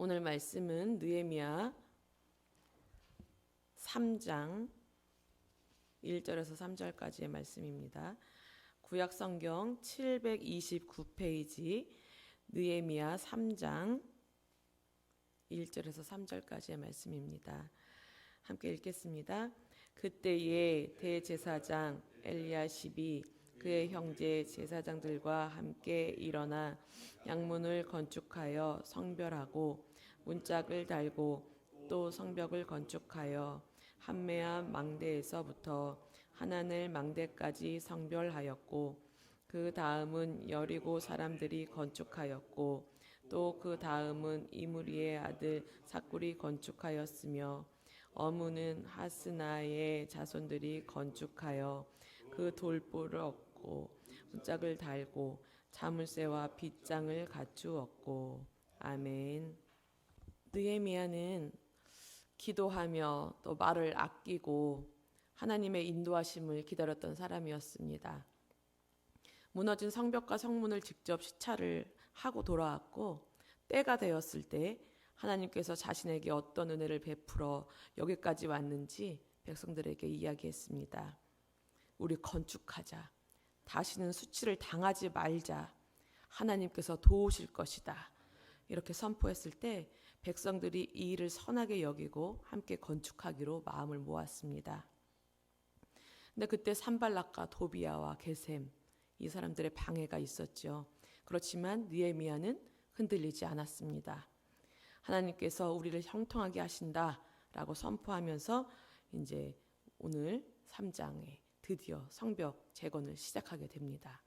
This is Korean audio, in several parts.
오늘 말씀은 느헤미야 3장 1절에서 3절까지의 말씀입니다. 구약 성경 729페이지 느헤미야 3장 1절에서 3절까지의 말씀입니다. 함께 읽겠습니다. 그때에 대제사장 엘리야십이 그의 형제 제사장들과 함께 일어나 양문을 건축하여 성별하고 문짝을 달고 또 성벽을 건축하여 한메아 망대에서부터 하나늘 망대까지 성별하였고 그 다음은 여리고 사람들이 건축하였고 또 그 다음은 이무리의 아들 사꿀이 건축하였으며 어무는 하스나의 자손들이 건축하여 그 돌보를 얻고 문짝을 달고 자물쇠와 빗장을 갖추었고 아멘. 느헤미야는 기도하며 또 말을 아끼고 하나님의 인도하심을 기다렸던 사람이었습니다. 무너진 성벽과 성문을 직접 시찰을 하고 돌아왔고 때가 되었을 때 하나님께서 자신에게 어떤 은혜를 베풀어 여기까지 왔는지 백성들에게 이야기했습니다. 우리 건축하자. 다시는 수치를 당하지 말자. 하나님께서 도우실 것이다. 이렇게 선포했을 때 백성들이 이 일을 선하게 여기고 함께 건축하기로 마음을 모았습니다. 근데 그때 산발락과 도비야와 게셈 이 사람들의 방해가 있었죠. 그렇지만 느헤미야는 흔들리지 않았습니다. 하나님께서 우리를 형통하게 하신다라고 선포하면서 이제 오늘 3장에 드디어 성벽 재건을 시작하게 됩니다.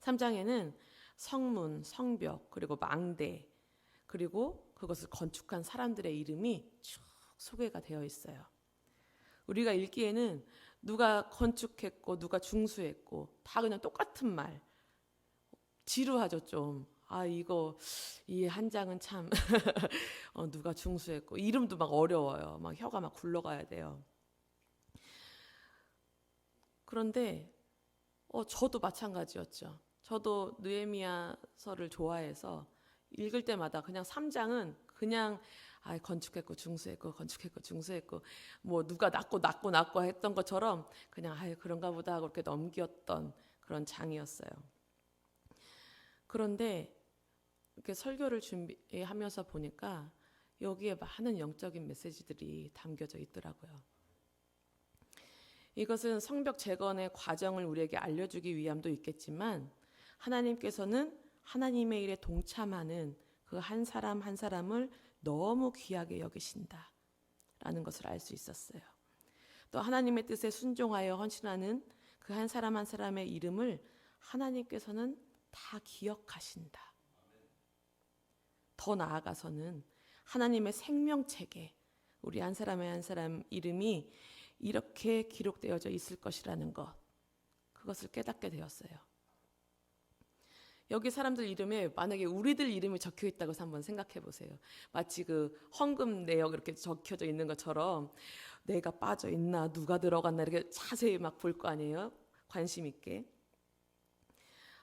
3장에는 성문, 성벽, 그리고 망대, 그리고 그것을 건축한 사람들의 이름이 쭉 소개가 되어 있어요. 우리가 읽기에는 누가 건축했고 누가 중수했고 다 그냥 똑같은 말. 지루하죠 좀. 아 이거 이 한 장은 참 어, 누가 중수했고 이름도 막 어려워요. 막 혀가 막 굴러가야 돼요. 그런데 어, 저도 마찬가지였죠. 저도 느헤미야서를 좋아해서 읽을 때마다 그냥 3장은 그냥 아 건축했고 중수했고 건축했고 중수했고 뭐 누가 낳고 낳고 낳고 했던 것처럼 그냥 아 그런가 보다 하고 그렇게 넘겼던 그런 장이었어요. 그런데 이렇게 설교를 준비하면서 보니까 여기에 많은 영적인 메시지들이 담겨져 있더라고요. 이것은 성벽 재건의 과정을 우리에게 알려주기 위함도 있겠지만 하나님께서는 하나님의 일에 동참하는 그 한 사람 한 사람을 너무 귀하게 여기신다. 라는 것을 알 수 있었어요. 또 하나님의 뜻에 순종하여 헌신하는 그 한 사람 한 사람의 이름을 하나님께서는 다 기억하신다. 더 나아가서는 하나님의 생명책에 우리 한 사람의 한 사람 이름이 이렇게 기록되어져 있을 것이라는 것. 그것을 깨닫게 되었어요. 여기 사람들 이름에 만약에 우리들 이름이 적혀 있다고 해서 한번 생각해 보세요. 마치 그 헌금 내역 이렇게 적혀져 있는 것처럼 내가 빠져 있나 누가 들어갔나 이렇게 자세히 막 볼 거 아니에요. 관심 있게.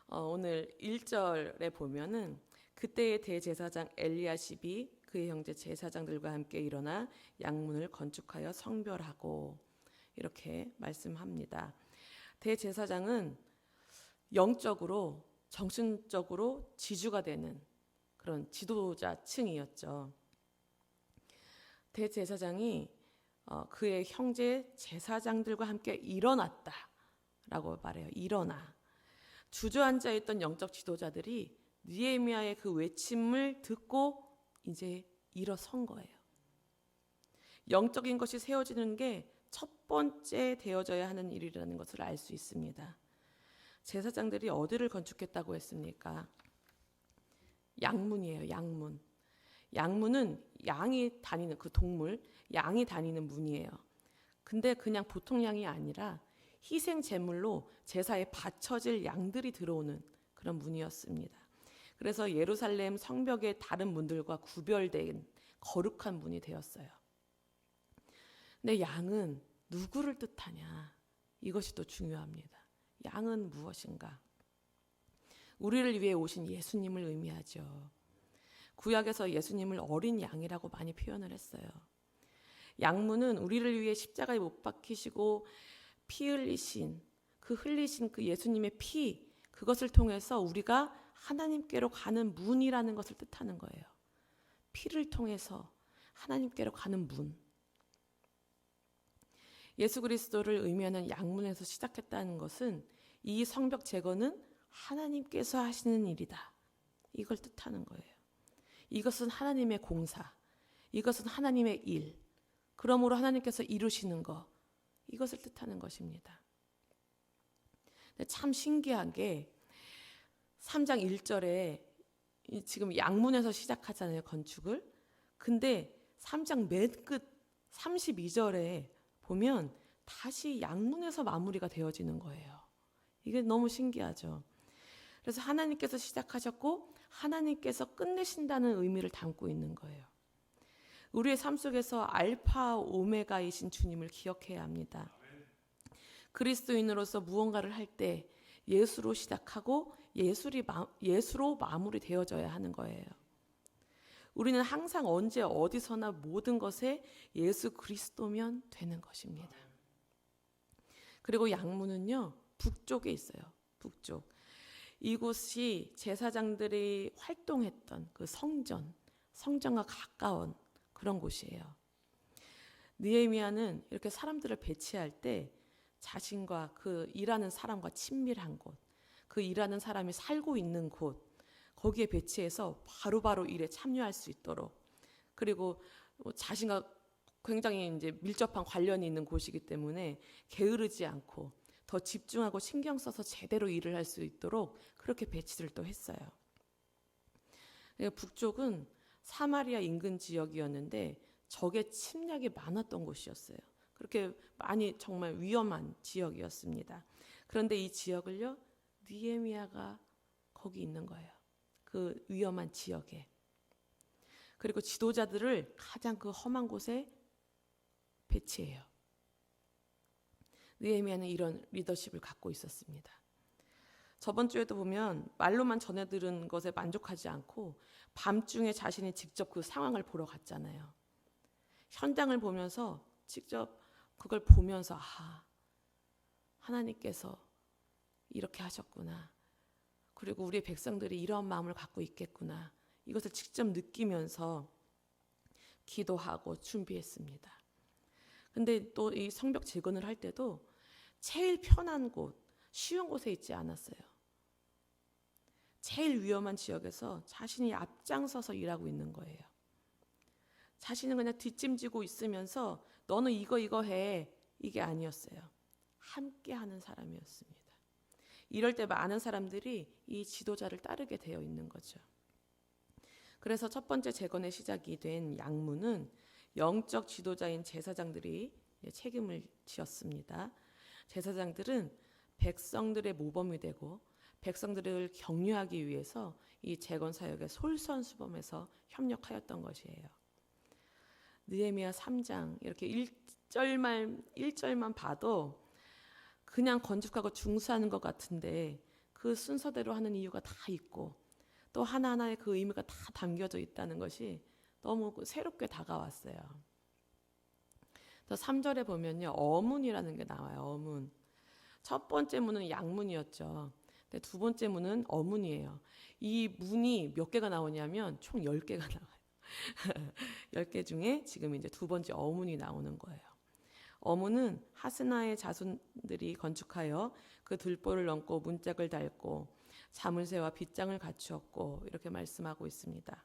어, 오늘 1절에 보면은 그때의 대제사장 엘리야십이 그의 형제 제사장들과 함께 일어나 양문을 건축하여 성별하고 이렇게 말씀합니다. 대제사장은 영적으로 정신적으로 지주가 되는 그런 지도자층이었죠. 대제사장이 어, 그의 형제 제사장들과 함께 일어났다 라고 말해요. 일어나. 주저앉아 있던 영적 지도자들이 느헤미야의 그 외침을 듣고 이제 일어선 거예요. 영적인 것이 세워지는 게 첫 번째 되어져야 하는 일이라는 것을 알 수 있습니다. 제사장들이 어디를 건축했다고 했습니까? 양문이에요, 양문. 양문은 양이 다니는 그 동물, 양이 다니는 문이에요. 근데 그냥 보통 양이 아니라 희생 제물로 제사에 바쳐질 양들이 들어오는 그런 문이었습니다. 그래서 예루살렘 성벽의 다른 문들과 구별된 거룩한 문이 되었어요. 근데 양은 누구를 뜻하냐? 이것이 또 중요합니다. 양은 무엇인가? 우리를 위해 오신 예수님을 의미하죠. 구약에서 예수님을 어린 양이라고 많이 표현을 했어요. 양문은 우리를 위해 십자가에 못 박히시고 피 흘리신 그 흘리신 그 예수님의 피 그것을 통해서 우리가 하나님께로 가는 문이라는 것을 뜻하는 거예요. 피를 통해서 하나님께로 가는 문. 예수 그리스도를 의미하는 양문에서 시작했다는 것은 이 성벽 제거는 하나님께서 하시는 일이다. 이걸 뜻하는 거예요. 이것은 하나님의 공사. 이것은 하나님의 일. 그러므로 하나님께서 이루시는 것. 이것을 뜻하는 것입니다. 참 신기한 게 3장 1절에 지금 양문에서 시작하잖아요, 건축을. 근데 3장 맨 끝 32절에 보면 다시 양문에서 마무리가 되어지는 거예요. 이게 너무 신기하죠. 그래서 하나님께서 시작하셨고 하나님께서 끝내신다는 의미를 담고 있는 거예요. 우리의 삶 속에서 알파 오메가이신 주님을 기억해야 합니다. 그리스도인으로서 무언가를 할 때 예수로 시작하고 예술이 예수로 마무리 되어져야 하는 거예요. 우리는 항상 언제 어디서나 모든 것에 예수 그리스도면 되는 것입니다. 그리고 양문은요 북쪽에 있어요. 북쪽. 이곳이 제사장들이 활동했던 그 성전, 성전과 가까운 그런 곳이에요. 느헤미야는 이렇게 사람들을 배치할 때 자신과 그 일하는 사람과 친밀한 곳, 그 일하는 사람이 살고 있는 곳, 거기에 배치해서 바로 바로 일에 참여할 수 있도록 그리고 뭐 자신과 굉장히 이제 밀접한 관련이 있는 곳이기 때문에 게으르지 않고 더 집중하고 신경 써서 제대로 일을 할 수 있도록 그렇게 배치를 또 했어요. 북쪽은 사마리아 인근 지역이었는데 적의 침략이 많았던 곳이었어요. 그렇게 많이 정말 위험한 지역이었습니다. 그런데 이 지역을요 니에미아가 거기 있는 거예요. 그 위험한 지역에. 그리고 지도자들을 가장 그 험한 곳에 배치해요. 느헤미야는 이런 리더십을 갖고 있었습니다. 저번 주에도 보면 말로만 전해 들은 것에 만족하지 않고 밤중에 자신이 직접 그 상황을 보러 갔잖아요. 현장을 보면서 직접 그걸 보면서 아 하나님께서 이렇게 하셨구나. 그리고 우리의 백성들이 이런 마음을 갖고 있겠구나. 이것을 직접 느끼면서 기도하고 준비했습니다. 근데 또 이 성벽 재건을 할 때도 제일 편한 곳, 쉬운 곳에 있지 않았어요. 제일 위험한 지역에서 자신이 앞장서서 일하고 있는 거예요. 자신은 그냥 뒷짐지고 있으면서 너는 이거 이거 해. 이게 아니었어요. 함께 하는 사람이었습니다. 이럴 때 많은 사람들이 이 지도자를 따르게 되어 있는 거죠. 그래서 첫 번째 재건의 시작이 된 양문은 영적 지도자인 제사장들이 책임을 지었습니다. 제사장들은 백성들의 모범이 되고 백성들을 격려하기 위해서 이 재건 사역에 솔선수범해서 협력하였던 것이에요. 느헤미야 3장 이렇게 1절만 1절만 봐도 그냥 건축하고 중수하는 것 같은데 그 순서대로 하는 이유가 다 있고 또 하나하나의 그 의미가 다 담겨져 있다는 것이 너무 그 새롭게 다가왔어요. 또 3절에 보면요. 어문이라는 게 나와요. 어문. 첫 번째 문은 양문이었죠. 근데 두 번째 문은 어문이에요. 이 문이 몇 개가 나오냐면 총 10개가 나와요. 10개 중에 지금 이제 두 번째 어문이 나오는 거예요. 어문은 하스나의 자손들이 건축하여 그 들보를 넘고 문짝을 달고 자물쇠와 빗장을 갖추었고 이렇게 말씀하고 있습니다.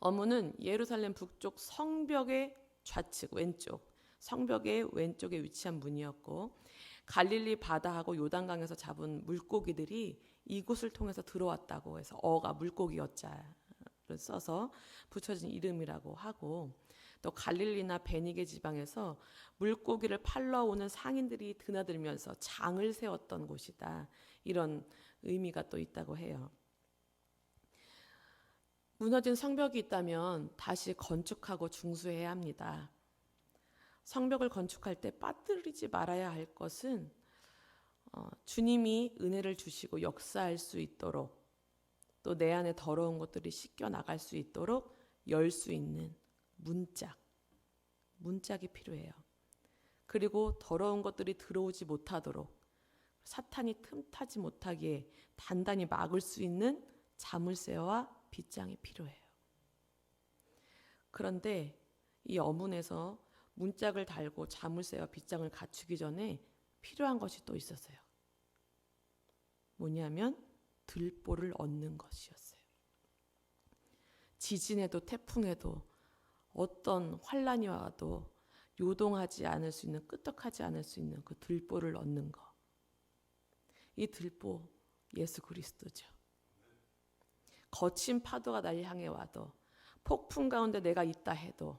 어문은 예루살렘 북쪽 성벽의 좌측 왼쪽 성벽의 왼쪽에 위치한 문이었고 갈릴리 바다하고 요단강에서 잡은 물고기들이 이곳을 통해서 들어왔다고 해서 어가 물고기 여자를 써서 붙여진 이름이라고 하고 또 갈릴리나 베니게 지방에서 물고기를 팔러 오는 상인들이 드나들면서 장을 세웠던 곳이다. 이런 의미가 또 있다고 해요. 무너진 성벽이 있다면 다시 건축하고 중수해야 합니다. 성벽을 건축할 때 빠뜨리지 말아야 할 것은 어, 주님이 은혜를 주시고 역사할 수 있도록 또 내 안에 더러운 것들이 씻겨 나갈 수 있도록 열 수 있는 문짝, 문짝이 필요해요. 그리고 더러운 것들이 들어오지 못하도록 사탄이 틈타지 못하게 단단히 막을 수 있는 자물쇠와 빗장이 필요해요. 그런데 이 어문에서 문짝을 달고 자물쇠와 빗장을 갖추기 전에 필요한 것이 또 있었어요. 뭐냐면 들보를 얻는 것이었어요. 지진에도 태풍에도 어떤 환란이 와도 요동하지 않을 수 있는 끄떡하지 않을 수 있는 그 들보를 얻는 것. 이 들보 예수 그리스도죠. 거친 파도가 날 향해 와도 폭풍 가운데 내가 있다 해도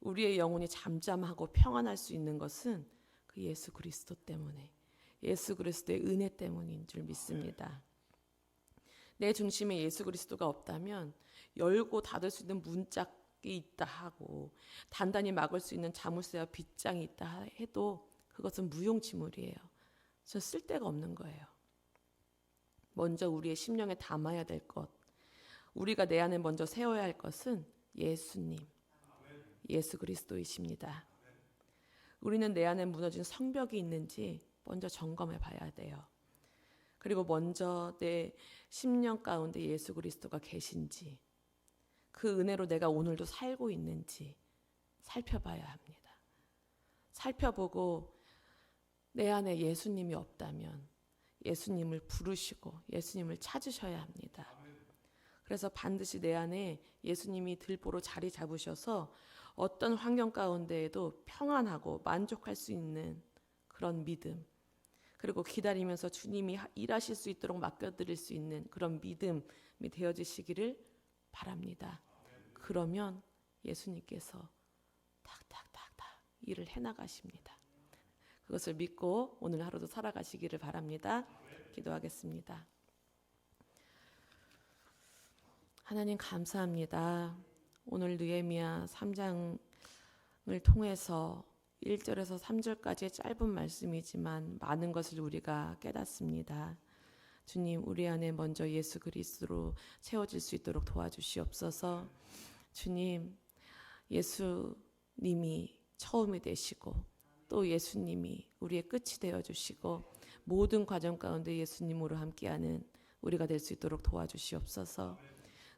우리의 영혼이 잠잠하고 평안할 수 있는 것은 그 예수 그리스도 때문에 예수 그리스도의 은혜 때문인 줄 믿습니다. 내 중심에 예수 그리스도가 없다면 열고 닫을 수 있는 문짝 이 있다 하고 단단히 막을 수 있는 자물쇠와 빗장이 있다 해도 그것은 무용지물이에요. 저 쓸데가 없는 거예요. 먼저 우리의 심령에 담아야 될 것, 우리가 내 안에 먼저 세워야 할 것은 예수님, 예수 그리스도이십니다. 우리는 내 안에 무너진 성벽이 있는지 먼저 점검해 봐야 돼요. 그리고 먼저 내 심령 가운데 예수 그리스도가 계신지, 그 은혜로 내가 오늘도 살고 있는지 살펴봐야 합니다. 살펴보고 내 안에 예수님이 없다면 예수님을 부르시고 예수님을 찾으셔야 합니다. 그래서 반드시 내 안에 예수님이 들보로 자리 잡으셔서 어떤 환경 가운데에도 평안하고 만족할 수 있는 그런 믿음, 그리고 기다리면서 주님이 하- 일하실 수 있도록 맡겨드릴 수 있는 그런 믿음이 되어지시기를 바랍니다. 그러면 예수님께서 탁탁탁탁 일을 해나가십니다. 그것을 믿고 오늘 하루도 살아가시기를 바랍니다. 기도하겠습니다. 하나님 감사합니다. 오늘 느헤미야 3장을 통해서 1절에서 3절까지의 짧은 말씀이지만 많은 것을 우리가 깨닫습니다. 주님, 우리 안에 먼저 예수 그리스도로 채워질 수 있도록 도와주시옵소서. 주님, 예수님이 처음이 되시고 또 예수님이 우리의 끝이 되어 주시고 모든 과정 가운데 예수님으로 함께하는 우리가 될 수 있도록 도와주시옵소서.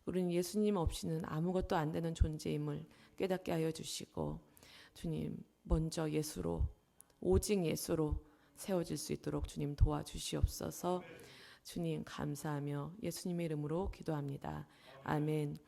우리는 예수님 없이는 아무것도 안 되는 존재임을 깨닫게 하여 주시고 주님 먼저 예수로 오직 예수로 세워질 수 있도록 주님 도와주시옵소서. 주님 감사하며 예수님의 이름으로 기도합니다. 아멘.